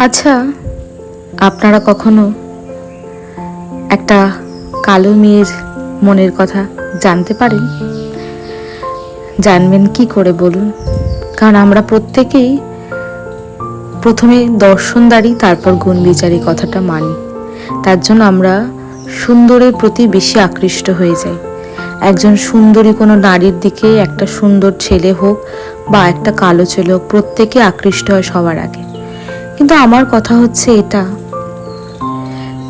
আচ্ছা আপনারা কখনো একটা কালো মেয়ের মনের কথা জানতে পারেন? জানবেন কি করে বলুন? কারণ আমরা প্রত্যেকেই প্রথমে দর্শনদারি তারপর গুণ বিচারি কথাটা মানি। তার জন্য আমরা সুন্দরের প্রতি বেশি আকৃষ্ট হয়ে যাই। একজন সুন্দরী কোনো নারীর দিকে একটা সুন্দর ছেলে হোক বা একটা কালো ছেলে হোক, প্রত্যেকে আকৃষ্ট হয় সবার আগে। কিন্তু আমার কথা হচ্ছে এটা।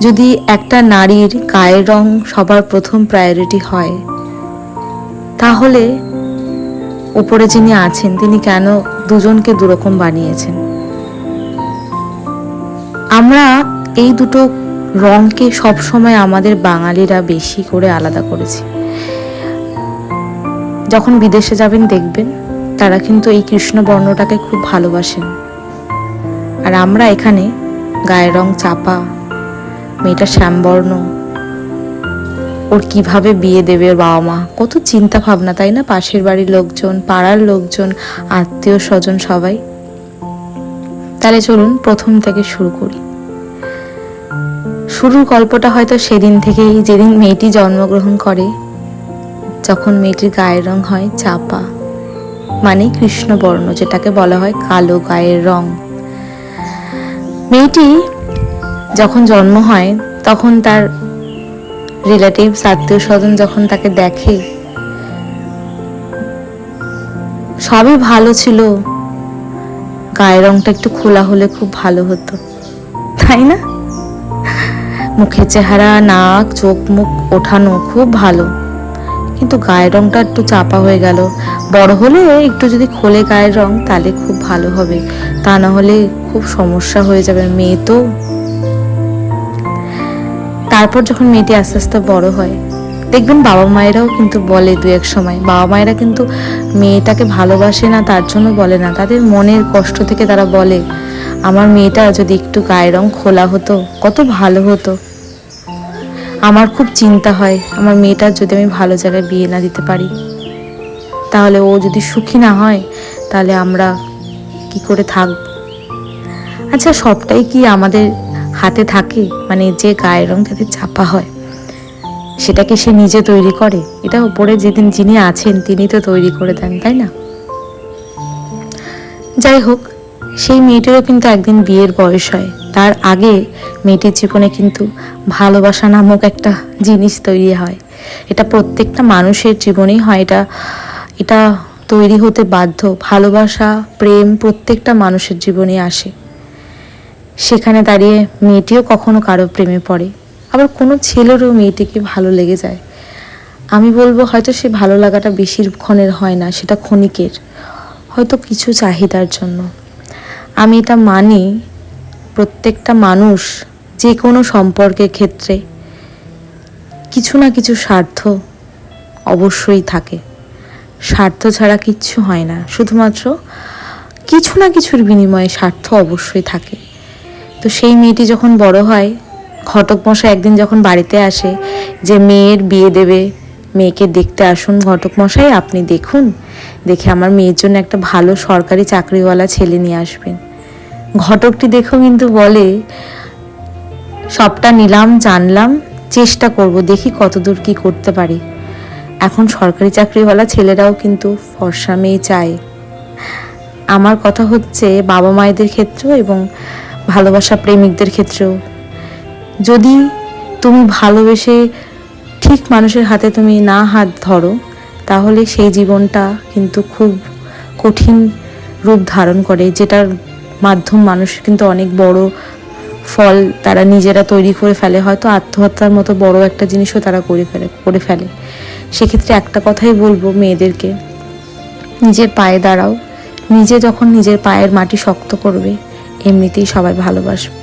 যদি একটা নারীর গায়ের রং সবার প্রথম প্রায়োরিটি হয়, তাহলে উপরে যিনি আছেন, তিনি কেন দুজনকে দুরকম বানিয়েছেন? আমরা এই দুটো রংকে সবসময় আমাদের বাঙালিরা বেশি করে আলাদা করেছি। যখন বিদেশে যাবেন, দেখবেন তারা কিন্তু এই কৃষ্ণ বর্ণটাকে খুব ভালোবাসেন। আর আমরা এখানে গায়ের রং চাপা। মেয়েটা শ্যামবর্ণ। ওর কীভাবে বিয়ে দেবে ওর বাবা মা? কত চিন্তা ভাবনা, তাই না? পাশের বাড়ির লোকজন, পাড়ার লোকজন, আত্মীয় স্বজন সবাই। তাহলে চলুন প্রথম থেকে শুরু করি। শুরুর গল্পটা হয়তো সেদিন থেকেই, যেদিন মেয়েটি জন্মগ্রহণ করে, যখন মেয়েটির গায়ের রং হয় চাপা মানে কৃষ্ণবর্ণ, যেটাকে বলা হয় কালো গায়ের রং। মেয়েটি যখন জন্ম হয়, তখন তার রিলেটিভস আত্মীয় স্বজন যখন তাকে দেখে, সবই ভালো ছিল। গায়ের রংটা একটু খোলা হলে খুব ভালো হতো। তাই না? মুখের চেহারা, নাক, চোখ, মুখ ওঠানো খুব ভালো। কিন্তু গায়ের রংটা একটু চাপা হয়ে গেল। বড় হলে একটু যদি খোলে গায়ের রং, তাহলে খুব ভালো হবে। তা না হলে খুব সমস্যা হয়ে যাবে, মেয়ে তো। তারপর যখন মেয়েটি আস্তে আস্তে বড় হয়, দেখবেন বাবা মায়েরাও কিন্তু বলে দু এক সময়। বাবা মায়েরা কিন্তু মেয়েটাকে ভালোবাসে না, তার জন্য বলে না। তাদের মনের কষ্ট থেকে তারা বলে, আমার মেয়েটা যদি একটু গায়ের রং খোলা হতো, কত ভালো হতো। আমার খুব চিন্তা হয় আমার মেয়েটার যদি আমি ভালো জায়গায় বিয়ে না দিতে পারি। তাহলে ও যদি সুখী না হয়, তাহলে আমরা কি করে থাকব? আচ্ছা সবটাই কি আমাদের হাতে থাকে? মানে যে গায়ের রং যাতে চাপা হয় সেটাকে সে নিজে তৈরি করে? এটা উপরে যেদিন যিনি আছেন তিনি তো তৈরি করে দেন, তাই না? যাই হোক সেই মেয়েটিরও কিন্তু একদিন বিয়ের বয়স হয়। তার আগে মেয়েটির জীবনে কিন্তু ভালোবাসা নামক একটা জিনিস তৈরি হয়। এটা প্রত্যেকটা মানুষের জীবনেই হয়। এটা এটা তৈরি হতে বাধ্য। ভালোবাসা, প্রেম প্রত্যেকটা মানুষের জীবনে আসে। সেখানে দাঁড়িয়ে মেয়েটিও কখনো কারও প্রেমে পড়ে। আবার কোনো ছেলেরও মেয়েটিকে ভালো লেগে যায়। আমি বলব হয়তো সে ভালো লাগাটা বেশিক্ষণের হয় না, সেটা ক্ষণিকের। হয়তো কিছু চাহিদার জন্য। আমি এটা মানি প্রত্যেকটা মানুষ যে কোনো সম্পর্কের ক্ষেত্রে কিছু না কিছু স্বার্থ অবশ্যই থাকে। স্বার্থ ছাড়া কিচ্ছু হয় না। শুধুমাত্র কিছু না কিছুর বিনিময়ে স্বার্থ অবশ্যই থাকে। তো সেই মেয়েটি যখন বড় হয়, ঘটক মশাই একদিন যখন বাড়িতে আসে যে মেয়ের বিয়ে দেবে, মেয়েকে দেখতে আসুন ঘটক মশাই, আপনি দেখুন, দেখে আমার মেয়ের জন্য একটা ভালো সরকারি চাকরিওয়ালা ছেলে নিয়ে আসবেন। ঘটকটি দেখেও কিন্তু বলে, সবটা নিলাম, জানলাম, চেষ্টা করব, দেখি কতদূর কি করতে পারি। এখন সরকারি চাকরিওয়ালা ছেলেরাও কিন্তু ফর্সা মেয়ে চায়। আমার কথা হচ্ছে বাবা মায়েদের ক্ষেত্রেও এবং ভালোবাসা প্রেমিকদের ক্ষেত্রেও। যদি তুমি ভালোবেসে ঠিক মানুষের হাতে তুমি না হাত ধরো, তাহলে সেই জীবনটা কিন্তু খুব কঠিন রূপ ধারণ করে, যেটার মাধ্যম, মানুষ কিন্তু অনেক বড় ফল তারা নিজেরা তৈরি করে ফেলে। হয়তো আত্মহত্যার মতো বড় একটা জিনিসও তারা করে ফেলে করে ফেলে। সেক্ষেত্রে একটা কথাই বলব মেয়েদেরকে, নিজের পায়ে দাঁড়াও। নিজে যখন নিজের পায়ের মাটি শক্ত করবে, এমনিতেই সবাই ভালোবাসবে।